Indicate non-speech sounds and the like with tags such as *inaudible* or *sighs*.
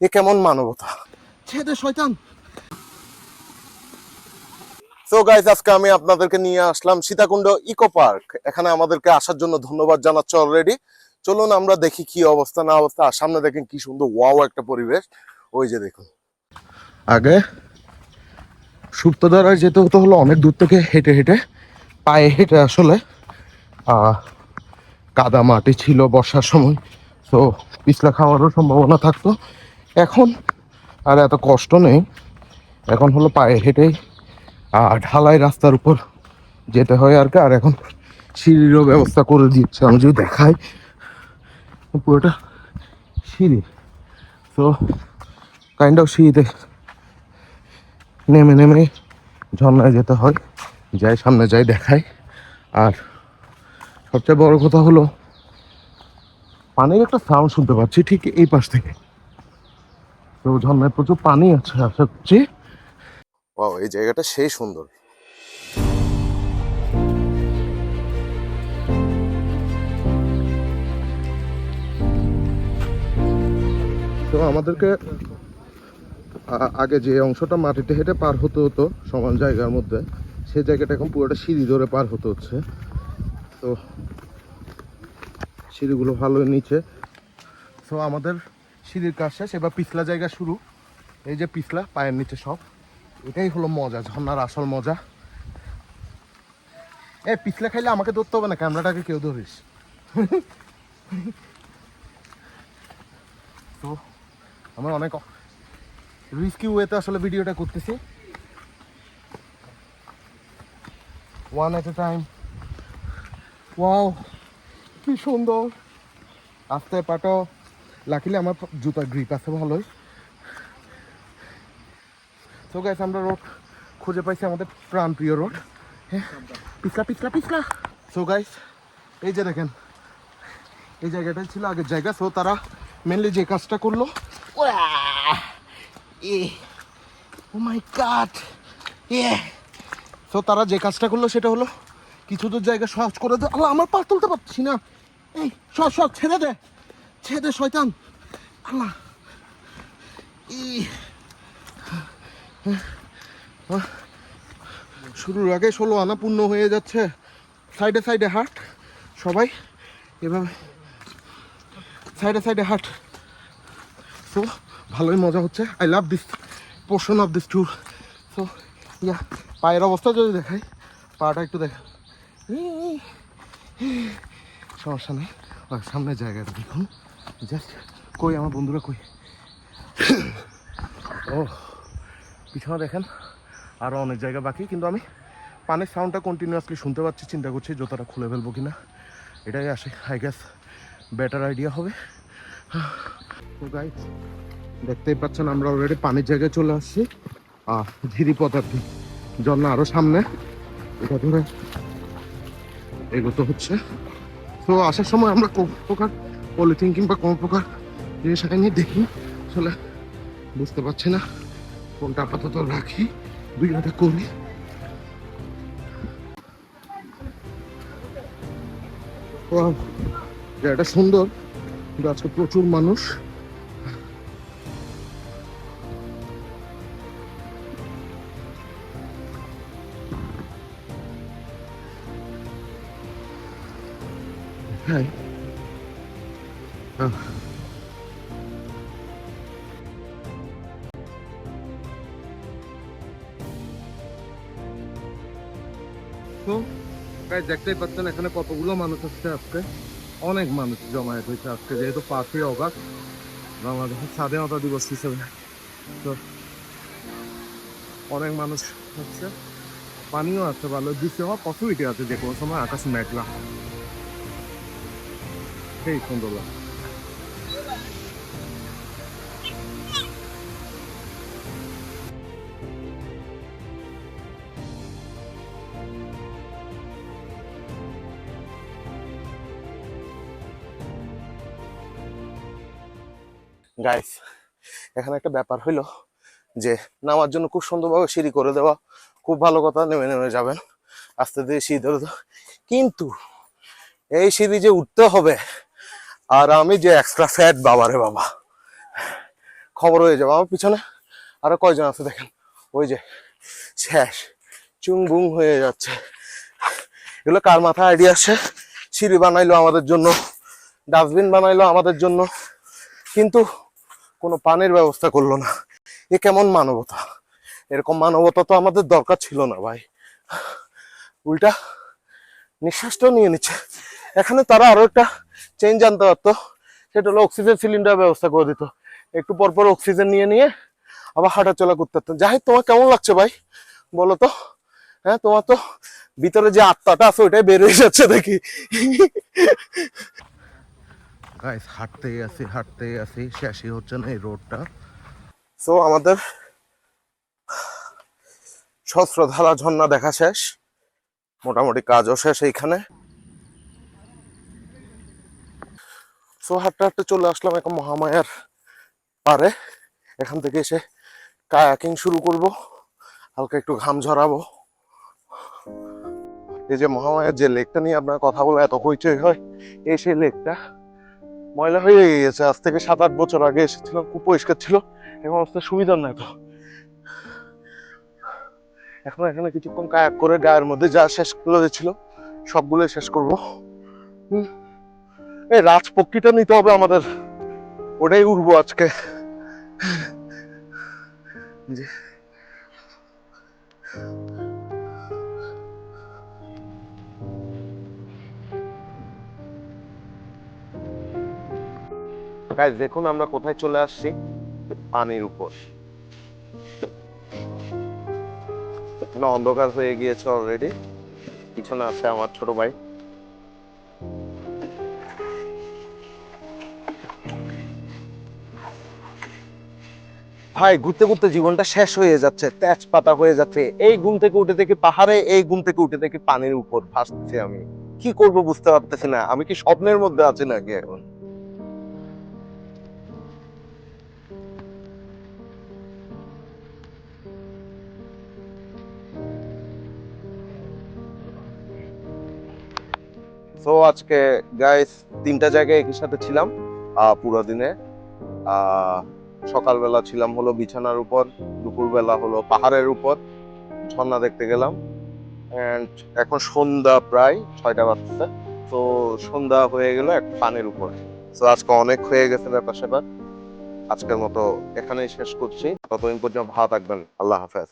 এ কেমন মানবতা? ছেদে শয়তান। তো গাইজ আজকে আমি আপনাদেরকে নিয়ে আসলাম সীতাকুণ্ড ইকো পার্ক। এখানে আমাদেরকে আসার জন্য ধন্যবাদ জানাচ্ছে অলরেডি চলুন আমরা দেখি কি অবস্থা না অবস্থা আর সামনে দেখেন কি সুন্দর ওয়াও একটা পরিবেশ। ওই যে দেখুন। আগে সুপ্তধারায় যেতে হতো হলো অনেক দূর থেকে হেঁটে হেঁটে পায়ে হেঁটে আসলে আহ, কাদা মাটি ছিল বর্ষার সময় তো পিছলা খাওয়ারও সম্ভাবনা থাকতো। এখন? আর, এত কষ্ট নেই। এখন হলো পায়ে হেঁটেই, আর ঢালাই রাস্তার উপর যেতে হয় আর কি। আর এখন সিঁড়িরও ব্যবস্থা করে দিচ্ছে। আমি যদি দেখাই, পুরোটা সিঁড়ি। তো কাইন্ড অফ সিঁড়িতে নেমে নেমে ঝর্ণায় যেতে হয়। যাই সামনে যাই দেখাই। আর সবচেয়ে বড় কথা হলো, পানির একটা সাউন্ড শুনতে পাচ্ছি ঠিক এই পাশ থেকে। তো ঝর্ণায় প্রচুর পানি আছে আশা করছি। ও এই জায়গাটা সেই সুন্দর। তো আমাদেরকে আগে যে অংশটা মাটিতে হেঁটে পার হতে হতো সমান জায়গার মধ্যে সেই জায়গাটা এখন পুরোটা সিঁড়ি ধরে পার হতে হচ্ছে। তো সিঁড়িগুলো ভালো নিচে। তো আমাদের সিঁড়ির কাজ শেষ, এবার পিছলা জায়গা শুরু। এই যে পিছলা, পায়ের নিচে সব। এটাই হলো মজা ঝর্নার আসল মজা। এ, পিছলা খাইলে আমাকে ধরতে হবে না, ক্যামেরাটাকে কেউ ধরিস। তো, আমরা অনেক রিস্কি ওয়েতে আসলে ভিডিওটা করতেছি। One at a time wow কি সুন্দর। আস্তে পাটো লাকিলে আমার জুতার গ্রিপ আছে, ভালোই। তো গাইস আমরা রোড খুঁজে পাইছি আমাদের প্রাণ প্রিয় রোড হ্যাঁ? পিছলা পিছলা পিছলা। সো গাইস এই যে দেখেন, এই জায়গাটাই ছিল আগের জায়গা। সো তারা মেনলি যে কাজটা করল ও মাই গড সো তারা যে কাজটা করল, সেটা হলো কিছু দূর জায়গা সহজ করে দে। আল্লাহ, আমার পা তুলতে পারছি না। এই সব সব ছেড়ে দে। ছেড়ে দে, শয়তান। আল্লাহ। ই। শুরুর আগে ষোলো আনা পূর্ণ হয়ে যাচ্ছে। সাইডে সাইডে হাট, সবাই। এভাবে। সাইডে সাইডে হাট। তো, ভালোই মজা হচ্ছে। I love this portion of this tour so yeah, পায়ের অবস্থা যদি দেখাই, পাটা একটু দেখা সমস্যা নেই। আর সামনের জায়গাটা দেখুন। জাস্ট কই আমার বন্ধুরা কই? *coughs* ও পিছনে দেখেন আরও অনেক জায়গা বাকি কিন্তু আমি পানির সাউন্ডটা কন্টিনিউয়াসলি শুনতে পাচ্ছি চিন্তা করছি জুতাটা খুলে ফেলব কিনা। এটাই আসে আই গ্যাস বেটার আইডিয়া হবে। *sighs* তো গাইজ দেখতেই পাচ্ছেন আমরা অলরেডি পানির জায়গায় চলে আসছি। আর ঝিরিপথ আর কি ঝর্ণা আরও সামনে। এটা ধরে এগোতে হচ্ছে। তো আসার সময় আমরা কোনো প্রকার পলিথিন কিংবা কোনো প্রকার জিনিস আনি দেখি। আসলে বুঝতে পারছি না। কোনটা আপাতত রাখি ভিডিওটা করি। জায়গাটা সুন্দর। কিন্তু আজকে প্রচুর মানুষ। হ্যাঁ দেখতেই পাচ্ছেন, এখানে কতগুলো মানুষ আসছে আজকে। অনেক মানুষ জমায়েত হয়েছে আজকে, যেহেতু পাঁচই অগাস্ট, বাংলাদেশের স্বাধীনতা দিবস হিসেবে। তো অনেক মানুষ হচ্ছে পানিও আছে, ভালো। বৃষ্টি হওয়ার পসিবিলিটি আছে, যে কোনো সময় আকাশ মেঘলা। সেই সুন্দর লাগে গাইস এখানে একটা ব্যাপার হইল যে নামার জন্য খুব সুন্দরভাবে সিঁড়ি করে দেওয়া খুব ভালো কথা, নেমে নেমে যাবেন, আস্তে ধীরে সিঁড়ি ধরে। কিন্তু এই সিঁড়ি যে উঠতে হবে, আর আমি যে এক্সট্রা ফ্যাট বাবা রে বাবা। খবর হয়ে যাবে আমার পিছনে। আরও কয়জন আছে দেখেন? ওই যে শেষ চুং বুং হয়ে যাচ্ছে। এগুলো কার মাথায় আইডিয়া আসে সিঁড়ি বানাইলো আমাদের জন্য, ডাস্টবিন বানাইলো আমাদের জন্য। কিন্তু কোনো পানির ব্যবস্থা করল না। এ কেমন মানবতা? এরকম মানবতা তো আমাদের দরকার ছিল না ভাই। উল্টা নিঃশ্বাসটাও নিয়ে নিচ্ছে। এখানে তারা আরও একটা চেঞ্জ আনতে পারতো। সেটা হলো অক্সিজেন সিলিন্ডার ব্যবস্থা করে দিত। একটু পর পর অক্সিজেন নিয়ে নিয়ে আবার হাঁটাচলা করতে পারতাম যাই তোমার কেমন লাগছে ভাই? বলো তো। হ্যাঁ তোমার তো ভিতরে যে আত্মাটা আছে, ওইটাই বের হয়ে যাচ্ছে দেখি গাইস হাঁটতেই আছি হাঁটতেই আছি শেষই হচ্ছে না এই রোডটা সো আমাদের সহস্রধারা ঝর্ণা দেখা শেষ। মোটামুটি কাজও শেষ এইখানে। সো হাঁটতে হাঁটতে চলে আসলাম এখন মহামায়ার পারে। এখান থেকে এসে কায়াকিং শুরু করব। হালকা একটু ঘাম ঝরাবো। এই যে মহামায়ার যে লেকটা নিয়ে আপনার কথা বলে এত হইচই হয়, এই সেই লেকটা ময়লা হয়ে গেছে। আজ থেকে সাত আট বছর আগে এসেছিলাম খুব পরিষ্কার ছিল। এখন অবস্থা সুবিধার না তো এখন এখানে কিছুক্ষণ কায়াক করে গায়ের মধ্যে যা শেষ করে ছিল সবগুলো শেষ করব। এই রাজপক্ষীটা নিতে হবে আমাদের। ওটাই উঠবো আজকে। জি। গাইজ দেখুন আমরা কোথায় চলে আসছি। পানির উপর। অন্ধকার হয়ে গিয়েছে অলরেডি পিছনে আছে আমার ছোট ভাই। ভাই, ঘুরতে ঘুরতে জীবনটা শেষ হয়ে যাচ্ছে, তেজপাতা হয়ে যাচ্ছে। এই গুম থেকে উঠে থেকে পাহাড়ে, এই গুম থেকে উঠে থেকে পানির উপর ভাসছি আমি। কি করব বুঝতে পারতেছি না। আমি কি স্বপ্নের মধ্যে আছি নাকি এখন? তো আজকে গাইস তিনটা জায়গায় একই সাথে ছিলাম পুরো দিনে। সকালবেলা ছিলাম হলো বিছানার উপর, দুপুরবেলা হলো পাহাড়ের উপর। ঝর্ণা দেখতে গেলাম। অ্যান্ড এখন সন্ধ্যা প্রায় ছয়টা বাজছে তো সন্ধ্যা হয়ে গেল এক পানির উপর। তো আজকে অনেক হয়ে গেছে ব্যাপার স্যাপার। আজকের মতো এখানেই শেষ করছি। ততদিন পর্যন্ত ভালো থাকবেন। আল্লাহ হাফেজ।